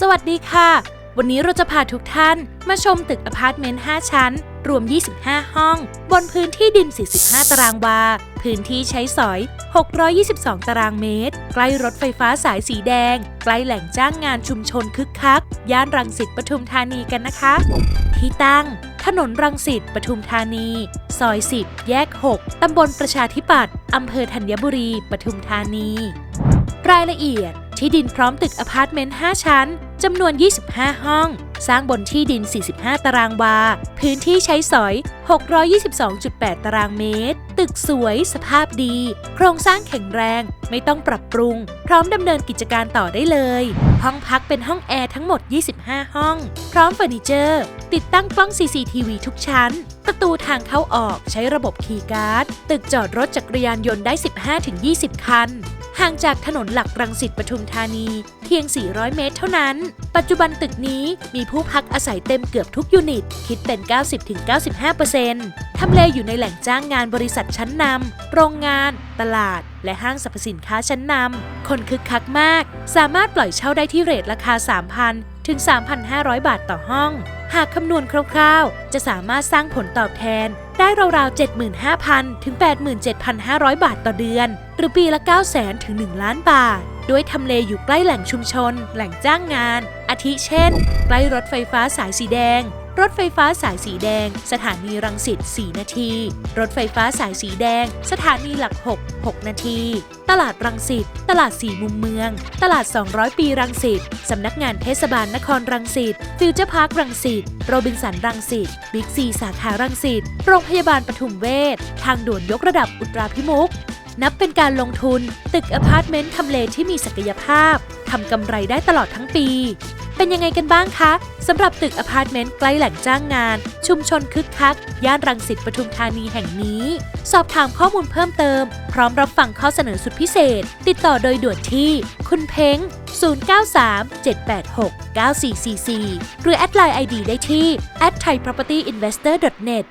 สวัสดีค่ะ วันนี้เราจะพาทุกท่านมาชมตึกอพาร์ตเมนต์ 5 ชั้น รวม 25 ห้อง บนพื้นที่ดิน 45 ตารางวา พื้นที่ใช้สอย 622 ตารางเมตร ใกล้รถไฟฟ้าสายสีแดง ใกล้แหล่งจ้างงานชุมชนคึกคัก ย่านรังสิตปทุมธานีกันนะคะ ที่ตั้ง ถนนรังสิตปทุมธานี ซอย 10 แยก 6 ตำบลประชาธิปัตย์อำเภอธัญบุรี ปทุมธานี รายละเอียด ที่ดินพร้อมตึกอพาร์ตเมนต์ 5 ชั้น จำนวน 25 ห้อง สร้างบนที่ดิน 45 ตารางวา พื้นที่ใช้สอย 622.8 ตารางเมตร ตึกสวย สภาพดี โครงสร้างแข็งแรง ไม่ต้องปรับปรุง พร้อมดำเนินกิจการต่อได้เลย ห้องพักเป็นห้องแอร์ทั้งหมด 25 ห้อง พร้อมเฟอร์นิเจอร์ ติดตั้งกล้อง CCTV ทุกชั้น ประตูทางเข้าออกใช้ระบบคีย์การ์ด ตึกจอดรถจักรยานยนต์ได้ 15-20 คัน ห่างจากถนนหลักรังสิตปทุมธานี เพียง 400 เมตรเท่านั้น ปัจจุบันตึกนี้มีผู้พักอาศัยเต็มเกือบทุกยูนิต คิดเป็น 90-95%ทำเลอยู่ในแหล่งจ้างงานบริษัทชั้นนำ โรงงาน ตลาด และห้างสรรพสินค้าชั้นนำ คนคึกคักมาก สามารถปล่อยเช่าได้ที่เรทราคา 3,000 ถึง 3,500 บาทต่อห้อง หากคำนวณคร่าวๆ จะสามารถสร้างผลตอบแทน ได้ราวๆ 75,000 ถึง 87,500 บาทต่อเดือน หรือปีละ 900,000 ถึง 1 ล้านบาท ด้วยทำเลอยู่ใกล้แหล่งชุมชน แหล่งจ้างงาน อาทิเช่น ใกล้รถไฟฟ้าสายสีแดง รถไฟฟ้าสายสีแดง สถานีรังสิต 4 นาที รถไฟฟ้าสายสีแดง สถานีหลัก 6 6 นาที ตลาดรังสิต ตลาดสี่มุมเมือง ตลาด 200 ปีรังสิต สำนักงานเทศบาลนครรังสิต ฟิวเจอร์พาร์ครังสิต โรบินสันรังสิต บิ๊กซีสาขารังสิต โรงพยาบาลปทุมเวช ทางด่วนยกระดับอุตราพิมุขนับเป็นการลงทุน ตึกอพาร์ตเมนต์ทำเลที่มีศักยภาพทำกำไรได้ตลอดทั้งปี เป็นยังไงกันบ้างคะสำหรับตึกอพาร์ตเมนต์ใกล้แหล่งจ้างงาน ชุมชนคึกคัก ย่านรังสิตปทุมธานีแห่งนี้ สอบถามข้อมูลเพิ่มเติม พร้อมรับฟังข้อเสนอสุดพิเศษ ติดต่อโดยด่วนที่ คุณเพ้ง 093 786 9444 หรือแอดไลน์ ID ได้ที่ at thaipropertyinvestor.net